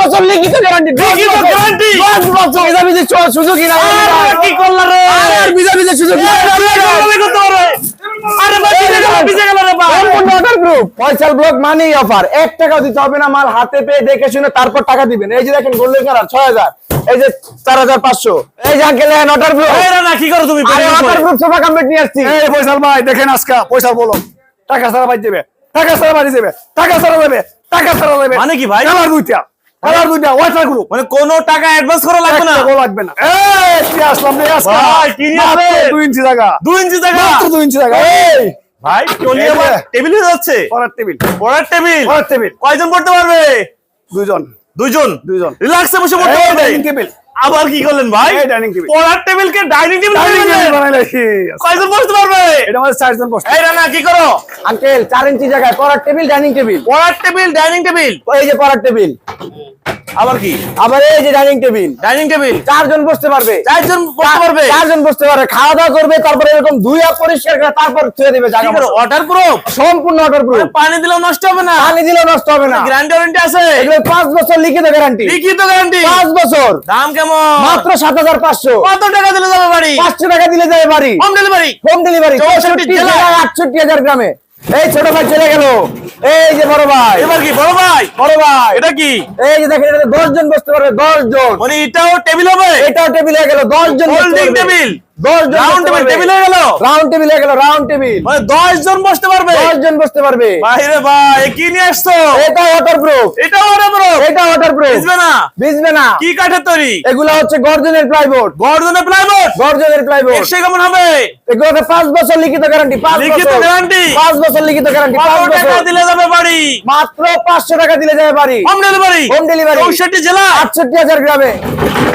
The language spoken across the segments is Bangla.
বছর লিখিত গ্যারান্টি বছর সুযোগই না কি করলা রে? আর সুযোগ আরে ভাই ভিজে গেল রে? ভাই সম্পূর্ণ অর্ডার গ্রুপ পয়সাল ব্লক মানি অফার এক টাকাও দিতে হবে না মাল হাতে পেয়ে দেখে শুনে তারপর টাকা দিবেন। এই যে দেখেন গোল্ডেন কালার ছয় হাজার। এই যে চার হাজার পাঁচশো। এই যে আঙ্কেল অর্ডার গ্রুপ এই না কি করো তুমি? সোফা কমপ্লিট নিয়ে আসছি। এই পয়সার ভাই দেখেন আজকে পয়সা বলো। টাকা ছাড়া বাড়ি দেবে। টাকা ছাড়া বাড়ি দেবে। টাকা ছাড়া দেবে। টাকা ছাড়া দেবে। মানে কি ভাই? কালার দুইটা কালার দুইটা ওয়াটার গ্রুপ মানে কোনো টাকা অ্যাডভান্স করা লাগবে না। লাগবে না। এই কি আসলাম রে আজকে ভাই, কি নিয়ে আসলে? দুই ইঞ্চি জায়গা। দুই ইঞ্চি জায়গা? মাত্র দুই ইঞ্চি জায়গা। এই ভাই চলি। আমার টেবিল হয়ে যাচ্ছে? পড়ার টেবিল পড়ার টেবিল পড়ার টেবিল কয়জন পড়তে পারবে? দুইজন। দুইজন? দুইজন। রিল্যাক্সে বসে পড়তে পারবে? ডাইনিং টেবিল আবার কি করলেন ভাই? ডাইনিং টেবিল পড়ার টেবিল কে ডাইনিং টেবিল ডাইনিং টেবিল বানাইলে কি কয়জন বসতে পারবে? এটা আমাদের চারজন বসে এই রানা কি করো? আঙ্কেল চার ইঞ্চি জায়গায় পড়ার টেবিল ডাইনিং টেবিল পড়ার টেবিল ডাইনিং টেবিল এই যে পড়ার টেবিল আবার কি? আবার এই যে ডাইনিং টেবিল। Dining table? চারজন বসতে পারবে। চারজন বসতে পারবে? চারজন বসতে পারবে। খাওয়া দাওয়া করবে তারপরে এরকম দুই হাত পরিষ্কার করে তারপর ছুঁয়ে দিবে জায়গা ওয়াটার প্রুফ সম্পূর্ণ অর্ডার প্রুফ পানি দিলেও নষ্ট হবে না? পানি দিলেও নষ্ট হবে না। গ্যারান্টি ওয়ারেন্টি আছে? এগুলো পাঁচ বছর লিখিত গ্যারান্টি লিখিত গ্যারান্টি পাঁচ বছর। দাম কেমন? মাত্র সাত হাজার পাঁচশো। কত টাকা দিলে যাবে বাড়ি? পাঁচশো টাকা দিলে যাবে বাড়ি। হোম ডেলিভারি হোম ডেলিভারি 64 চৌষট্টি জেলায়। জেলায় আটষট্টি হাজার গ্রামে। এই ছোট ভাই চলে গেল। এই যে বড় ভাই। এবার কি বড় ভাই? বড় ভাই। এটা কি? এই যে দেখেন এটা দশ জন বসতে পারবে দশ জন মানে এটাও টেবিল হবে? এটাও টেবিল হয়ে গেল দশ জন টেবিল রাউন্ড টেবিল টেবিল গেল। রাউন্ড টেবিল গেল রাউন্ড টেবিল মানে দশ জন বসতে পারবে। দশ জন বসতে পারবে। বাইরে ভাই কি নিয়ে আসছো? এটা ওয়াটার এটা ওরে এটা ওয়াটার প্রুফ না। ভিজবে না। কি কাঠের তৈরি? এগুলা হচ্ছে গর্জনের প্লাইবোর্ড গর্জনের প্লাইবোর্ড গর্জনের প্লাইবোর্ড একশো কেমন হবে? এগুলোতে পাঁচ বছর লিখিত গ্যারান্টি পাঁচ লিখিত বছর guarantee? বছর লিখিত গ্যারান্টি কত টাকা দিলে যাবে বাড়ি? মাত্র পাঁচশো টাকা দিলে যাবে বাড়ি। Home delivery Home delivery। চৌষট্টি জেলা? আটষট্টি হাজার গ্রামে।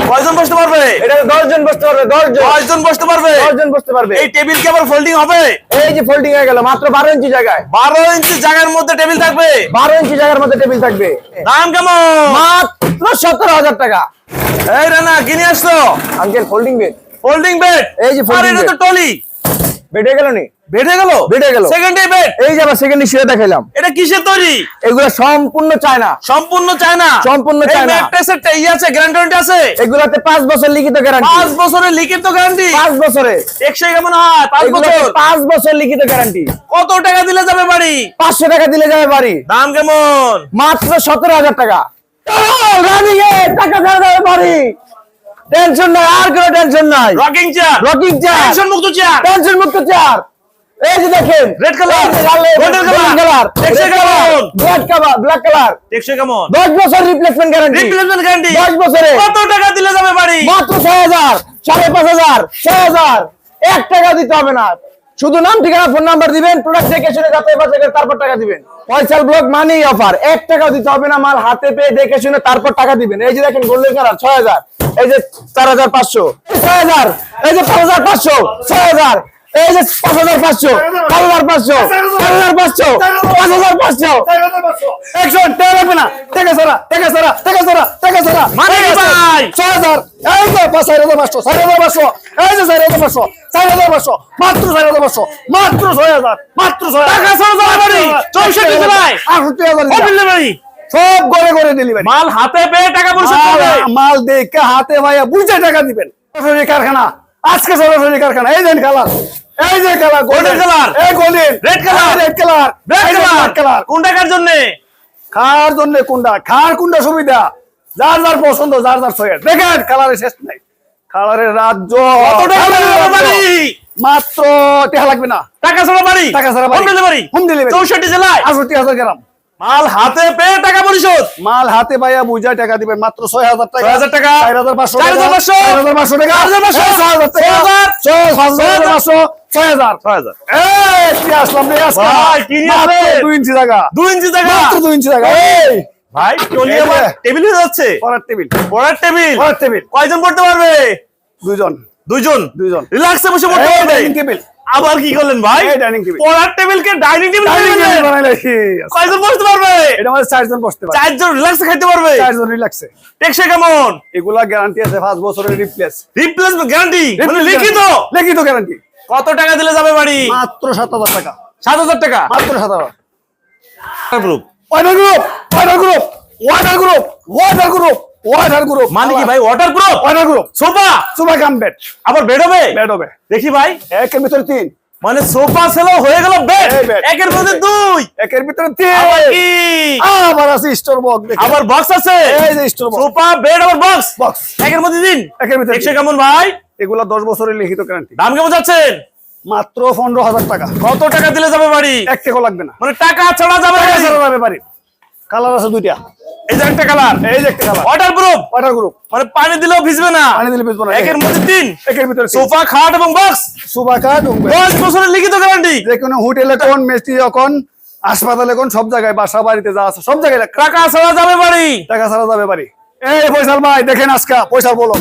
কয়জন বসতে পারবে? এটা দশ জন বসতে পারবে দশ জন। দশ জন বসতে পারবে? দশজন বসতে পারবে। এই টেবিল কি আবার ফোল্ডিং হবে? এই যে ফোল্ডিং হয়ে গেল মাত্র বারো ইঞ্চি জায়গায়। বারো ইঞ্চি জায়গার মধ্যে টেবিল থাকবে? বারো ইঞ্চি জায়গার মধ্যে টেবিল থাকবে। দাম কেমন? মাত্র সতেরো হাজার টাকা। এই রানা কিনে আসলো? Uncle folding bed folding bed এই যে ফোল্ডিং এটা তো। টলি। বেডে গেল নি? বেডে গেল? বেডে গেল। সেকেন্ডে বেড এই যে আবার সেকেন্ড শুয়ে দেখাইলাম। এটা কিসের তৈরি? এগুলো সম্পূর্ণ চায়না। সম্পূর্ণ চায়না? সম্পূর্ণ চায়না। টেস্টের ই আছে গ্যারান্টি আছে? এগুলাতে পাঁচ বছর লিখিত গ্যারান্টি পাঁচ বছরের লিখিত গ্যারান্টি পাঁচ বছরে। কেমন হয়? লিখিত গ্যারান্টি কত টাকা দিলে যাবে বাড়ি? টাকা দিলে যাবে বাড়ি। দাম কেমন? মাত্র সতেরো হাজার টাকা। রানিং এ টাকা যাবে বাড়ি। টেনশন নাই আর কোনো টেনশন নাই। Rocking chair rocking chair tension মুক্ত চেয়ার টেনশন মুক্ত চেয়ার এই যে দেখেন red colour golden colour colour texture কেমন? Black colour black colour texture কেমন? দশ বছর রিপ্লেসমেন্ট গ্যারান্টি রিপ্লেসমেন্ট গ্যারান্টি দশ বছরে। কত টাকা দিলে যাবে বাড়ি? মাত্র ছয় হাজার সাড়ে পাঁচ হাজার ছয় হাজার। এক টাকা দিতে হবে না। শুধু নাম ঠিকানা ফোন নাম্বার দিবেন প্রোডাক্ট দেখে শুনে যাচাই বাছাই করে তারপর টাকা দিবেন। পয়সাল ব্লক মানি অফার এক টাকাও দিতে হবে না মাল হাতে পেয়ে দেখে শুনে তারপর টাকা দিবেন। এই যে দেখেন গোল্ডেন কালার ছয় হাজার। এই যে চার হাজার পাঁচশো। ছয় হাজার। এই যে পাঁচ হাজার পাঁচশো। ছয় হাজার। এই যে পাঁচ হাজার পাঁচশো। পাঁচ হাজার পাঁচশো। পাঁচ হাজার পাঁচশো। পাঁচ হাজার পাঁচশো। একশো টাকা লাগবে না। টাকা সারা টাকা সারা টাকা সারা টাকা সারা মানে? ছয় হাজার। এই পাঁচ চার হাজার পাঁচশো চার হাজার পাঁচশো। এই যে চার হাজার পাঁচশো চার হাজার পাঁচশো। মাত্র চার হাজার পাঁচশো মাত্র ছয় হাজার মাত্র ছয় হাজার। সব ডেলিভারি মাল হাতে পেয়ে টাকা পরিশোধ করবে। মাল দেখে হাতে ভাইয়া বুঝে টাকা দিবেন। সরাসরি কারখানা আজকে সরাসরি কারখানা। এই দেন কালার এই যে কালার Golden colour। এই golden Red colour। Red colour black colour colour কোন টাকার জন্য? খাওয়ার জন্য কোনটা? খাওয়ার কোনটা সুবিধা? যার যার পছন্দ যার যার চয়েস দেখেন কালারের শেষ নাই। কালারের রাজ্য মাত্র টাকা লাগবে না। টাকা ছাড়া বাড়ি? টাকা ছাড়া। Home delivery Home delivery। চৌষট্টি জেলায়? আষট্টি হাজার গ্রাম। মাল হাতে পেয়ে টাকা পরিশোধ। মাল হাতে পাইয়া বুঝায় টাকা দিবেন মাত্র ছয় হাজার টাকা। 6,000 টাকা। চার হাজার পাঁচশো 4,500 চার হাজার পাঁচশো টাকা। 4,500 ছয় হাজার টাকা। 6,000 ছয় হাজার পাঁচশো। ছয় হাজার। ছয় হাজার। এই আসলাম? দুই ইঞ্চি জায়গা। দুই ইঞ্চি জায়গা? মাত্র দুই ইঞ্চি জায়গা। এই! ভাই চলি আমার টেবিল হয়ে যাচ্ছে? পড়ার টেবিল। পড়ার টেবিল? পড়ার টেবিল। কয়জন পড়তে পারবে? দুইজন দুইজন দুইজন রিল্যাক্সে বসে পড়তে পারবে? ডাইনিং টেবিল আবার কি করলেন ভাই? ডাইনিং টেবিল পড়ার টেবিল কে ডাইনিং টেবিল? কয়জন বসতে পারবে? এটা আমাদের চারজন বসতে পারে চারজন রিল্যাক্সে খাইতে পারবে? চারজন রিল্যাক্সে টেকসই কেমন? এগুলা গ্যারান্টি আছে পাঁচ বছরের রিপ্লেস রিপ্লেসমেন্ট গ্যারান্টি মানে লিখিত? লিখিত গ্যারান্টি কত টাকা দিলে যাবে বাড়ি? মাত্র সাত হাজার টাকা। সাত হাজার টাকা? মাত্র সাত হাজার। Group water group water group water group water group water group মানে কি ভাই water proof water group sofa super cum bed আবার বেড হবে বেড হবে দেখি ভাই। একের ভিতরে তিন। মানে সোফা সেলো হয়ে গেল বেড একের মধ্যে দুই। একের ভিতরে তিন। আবার কি? আবার আছে স্টোর বক্স আবার বক্স আছে। এই যে স্টোর বক্স। সোফা বেড আবার বক্স বক্স একের মধ্যে দিন একের ভিতরে তিন। কেমন ভাই? এগুলা দশ বছরের লিখিত গ্যারান্টি দাম কেমন যাচ্ছেন? মাত্র পনেরো হাজার টাকা। কত টাকা দিলে যাবে বাড়ি? এক টাকা লাগবে না। মানে টাকা ছাড়া যাবে বাড়ি? যাবে বাড়ি। কালার আছে দুইটা। এই যে একটা কালার। এই যে একটা colour. Water proof water group মানে পানি দিলেও ভিজবে না? পানি দিলে বেচবো না একের মধ্যে তিন। একের ভিতরে। সোফা খাট এবং বক্স সুবা কার্ড দশ বছরের লিখিত গ্যারান্টি যে কোনো হোটেলে কোন কোন হাসপাতালে কোন সব জায়গায় বাসা বাড়িতে যা আছে সব জায়গায়। টাকা ছাড়া যাবে বাড়ি? টাকা ছাড়া যাবে বাড়ি। এই পয়সার ভাই দেখেন আজকা পয়সা বলো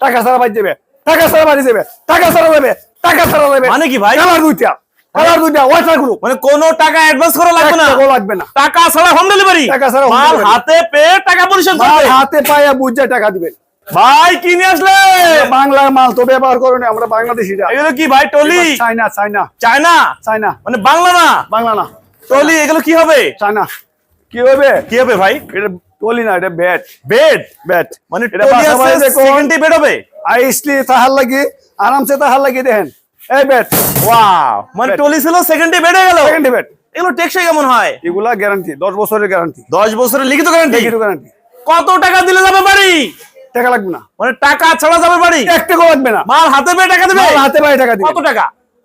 টাকা ছাড়া বাড়ি যাবে। টাকা ছাড়া বাড়ি যাবে। টাকা ছাড়া যাবে। টাকা ছাড়া যাবে মানে কি ভাই? কালার দুইটা কালার দুইটা ওয়াটার গ্রুপ মানে কোনো টাকা অ্যাডভান্স করা লাগবে না। লাগবে না। টাকা ছাড়া হোম ডেলিভারি টাকা ছাড়া মাল হাতে পেয়ে টাকা পরিশোধ করবে হাতে পায়ে বুঝে টাকা দিবেন। ভাই কি নিয়ে আসলে? বাংলার মাল তো ব্যবহার করো না আমরা বাংলাদেশিরা। এগুলো কি ভাই টলি? চাইনা চাইনা চায়না। চাইনা মানে বাংলা না? বাংলা না। টলি এগুলো কি হবে? চাইনা কি হবে? কি হবে ভাই? এটা টলি না এটা ব্যাট। Bed bat. মানে টলি আছে বেড হবে আইসলি তাহার লাগি আরামসে তাহার লাগি দেখেন। এই ব্যাট ওয়াও মানে টলি ছিল সেকেন্ডে বেড গেল। Second bat. এগুলো টেকসই কেমন হয়? এগুলা গ্যারান্টি দশ বছরের গ্যারান্টি 10 বছরের লিখিত গ্যারান্টি লিখিত গ্যারান্টি কত টাকা দিলে যাবে বাড়ি? টাকা লাগবে না। মানে টাকা ছাড়া যাবে বাড়ি? এক টাকা লাগবে না। মাল হাতে পেয়ে টাকা দেবে? মাল হাতে পায়ে টাকা দিবে। কত টাকা?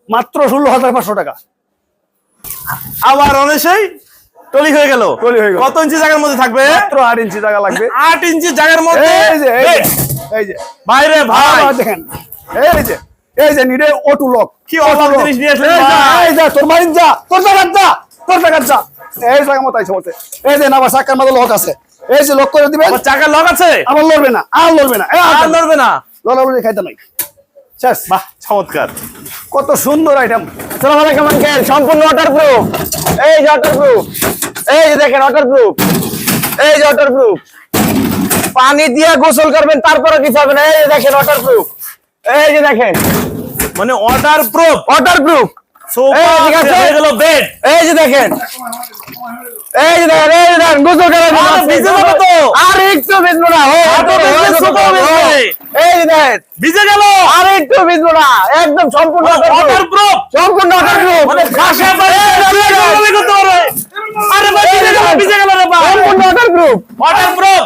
মাত্র ষোলো হাজার পাঁচশো টাকা। আবার অনেসই টলি হয়ে গেল। টলি হয়ে গেল। কত ইঞ্চি জায়গার মধ্যে থাকবে? মাত্র আট ইঞ্চি টাকা লাগবে। আট ইঞ্চি জায়গার মধ্যে? এই যে এই যে, এই যে। বাইরে ভাই দেখেন। এই যে এই যে নিরে অটু লক কি অবাক জিনিস নিয়ে আসলেন এই যা, তোর বাড়ির যা তোর জায়গার যা তোর জায়গার যা। এই জায়গা মতো আইসে বলতে এই যে না আবার চাক্কার মধ্যে লক আছে। এই যে লক করে দিবেন। আমার চাকার লক আছে? আবার লড়বে না আর লড়বে না। এই, আর নড়বে না। লড়ালড়ি খাইতে নাই। শেষ। বাহ চমৎকার। কত সুন্দর আইটেম আসসালামু আলাইকুম আঙ্কেল সম্পূর্ণ ওয়াটার প্রুফ এই যে ওয়াটার প্রুফ এই যে দেখেন ওয়াটার প্রুফ এই যে ওয়াটার প্রুফ পানি দিয়ে গোসল করবেন তারপরে কি হবে না। এই দেখেন ওয়াটার প্রুফ এই যে দেখেন। মানে ওয়াটার প্রুফ ওয়াটার প্রুফ এই, গেল বেড এই যে দেখেন। এই যে দেখেন এই দেখেন গোসল করার জন্য আরে, একটু ভিজবো না। এই যে দেখেন। ভিজে গেল। আর একটু ভিজবো না। একদম সম্পূর্ণ প্রুফ সম্পূর্ণ ওয়াটার প্রুফ মানে ভাষা পারে করতে পারে আরে ভাই ভিজে গেল ভিজে গেল রে ভাই সম্পূর্ণ ওয়াটার প্রুফ ওয়াটার প্রুফ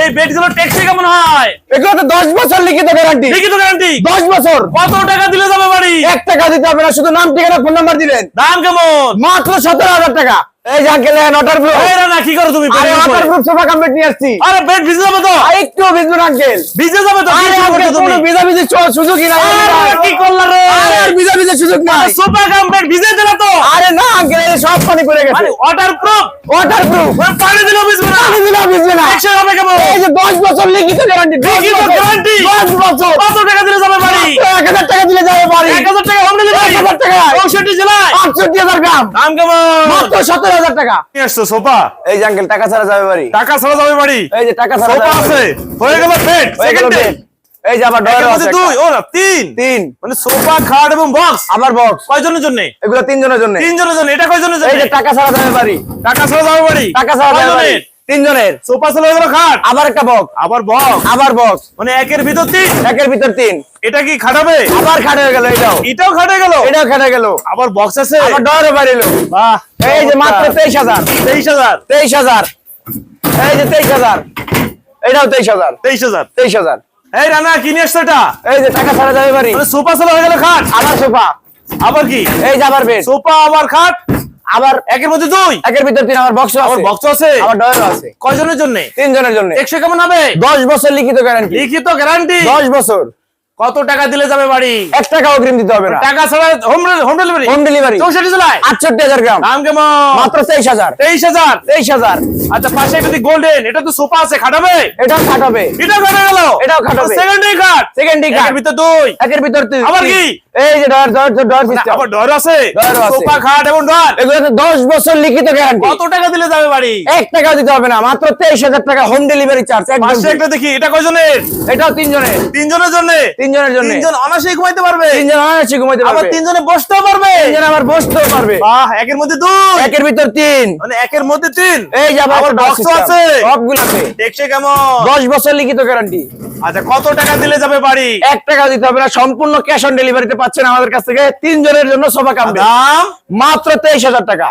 এই বেডগুলো ট্যাক্সি কেমন হয়? এগুলো তো দশ বছর লিখিত গ্যারান্টি লিখিত গ্যারান্টি দশ বছর। কত টাকা দিলে যাবে বাড়ি? এক টাকা দিতে হবে না শুধু নাম ঠিকানা ফোন নাম্বার দিবেন। দাম কেমন? মাত্র সতেরো হাজার টাকা। এই যে আঙ্কেল ওয়াটার প্রুফ এই না কি করো তুমি? আরে ওয়াটার প্রুফ সোফা কমপ্লিট নিয়ে আসছি। আরে বেড ভিজে যাবে তো? আর একটু ভিজবো না আঙ্কেল ভিজে যাবে তো আরে আঙ্কেল তুমি? ভিজা ভিজি সুযোগই নাই। আরে কি করলা রে? আরে ভিজা ভিজা সুযোগ নাই। সোফা কাম বেড ভিজে দিলা তো? আরে না আঙ্কেল সব পানি পড়ে গেছে। আরে ওয়াটার প্রুফ ওয়াটার প্রুফ পানি দিলে ভিজবে না। পানি দিলে ভিজবে না। টেকসই হবে কেমন? এই যে দশ বছর লিখিত গ্যারান্টি লিখিত guarantee? দশ বছর। কত টাকা দিলে যাবে বাড়ি? এক হাজার টাকা দিলে যাবে বাড়ি। এক হাজার টাকা হোম ডেলিভারি এক হাজার টাকা। চৌষট্টি জেলায়? আটষট্টি হাজার গ্রাম। দাম কেমন? মাত্র সতেরো হাজার টাকা। আসছো সোফা? এই যে আঙ্কেল টাকা ছাড়া যাবে বাড়ি। টাকা ছাড়া যাবে বাড়ি? এই যে টাকা ছাড়া সোফা আছে। হয়ে গেল বেড গেল এই যে আবার ডয়ারও আছে দুই ও না তিন। তিন। মানে সোফা খাট এবং বক্স আবার বক্স কয়জনের জন্য? এগুলো তিনজনের জন্য। তিনজনের জন্য এটা কয়জনের জন্য? এই যে টাকা ছাড়া যাবে বাড়ি। টাকা ছাড়া যাবে বাড়ি? টাকা ছাড়া যাবে বাড়ি? তিনজনের। সোফা ছেলে হয়ে গেল খাট? আবার একটা বক্স আবার বক্স আবার বক্স মানে একের ভিতর তিন? একের ভিতর তিন। এটা কি খাটাবে? আবার খাটে গেল এটাও। এটাও খাটে গেল? এটাও খাটে গেল। আবার বক্স আছে? আবার ডয়ারও বাড়িলো। বাহ এই যে মাত্র তেইশ হাজার। তেইশ হাজার? তেইশ হাজার। এই যে তেইশ হাজার। এটাও তেইশ হাজার। তেইশ হাজার। তেইশ হাজার। এই রানা কি নিয়ে আসছো এটা? এই যে টাকা ছাড়া যাবে বাড়ি। সোফা ছেলে হয়ে গেল খাট। আবার সোফা আবার কি? এই যে আবার বেড। সোফা আবার খাট? আবার একের মধ্যে দুই? একের ভিতর তিন আবার বক্স আছে। বক্স আছে? আবার ডয়ারও আছে। কয়জনের জন্য? তিনজনের জন্য। একশো কেমন হবে? দশ বছর লিখিত গ্যারান্টি লিখিত গ্যারান্টি দশ বছর। কত টাকা দিলে যাবে বাড়ি? এক টাকা অগ্রিম দিতে হবে না। টাকা ছাড়া home home delivery home delivery চৌষট্টি জেলায় আটষট্টি হাজার গ্রাম দাম কেমন? মাত্র তেইশ হাজার। তেইশ হাজার? তেইশ হাজার। আচ্ছা পাশে যদি গোল্ডেন এটা তো সোফা আছে খাটাবে? এটাও খাটাবে। এটাও খাটা গেল এটাও খাটাবে। সেকেন্ডারি কাট সেকেন্ডারি। এর ভিতর দুই। একের ভিতর তিন। আবার কি? এই যে ডর ডর ডর সিস্টেম আবার ডর আছে? ডর আছে। সোফা খাট এবং ডর। এগুলো তো দশ বছর লিখিত গ্যারান্টি কত টাকা দিলে যাবে বাড়ি? এক টাকা দিতে হবে না মাত্র তেইশ হাজার টাকা হোম ডেলিভারি চার্জ একদম পাশে একটা দেখি এটা কয়জনের? এটাও তিনজনের। তিনজনের জন্য? তিনজনের জন্য। তিনজন অনাসে ঘুমাইতে পারবে। তিনজন আরামসে ঘুমাইতে আবার তিনজনে বসতেও পারবে। তিনজন আবার বসতেও পারবে। বাহ একের মধ্যে দুই। একের ভিতর তিন। মানে একের মধ্যে তিন। এই যে আবার system। আছে। সবগুলো আছে। দেখছে কেমন? দশ বছর লিখিত গ্যারান্টি আচ্ছা কত টাকা দিলে যাবে বাড়ি? এক টাকা দিতে হবে না সম্পূর্ণ ক্যাশ অন ডেলিভারিতে পাচ্ছেন আমাদের কাছ থেকে তিনজনের জন্য সোফা কাম দাম? মাত্র তেইশ হাজার টাকা।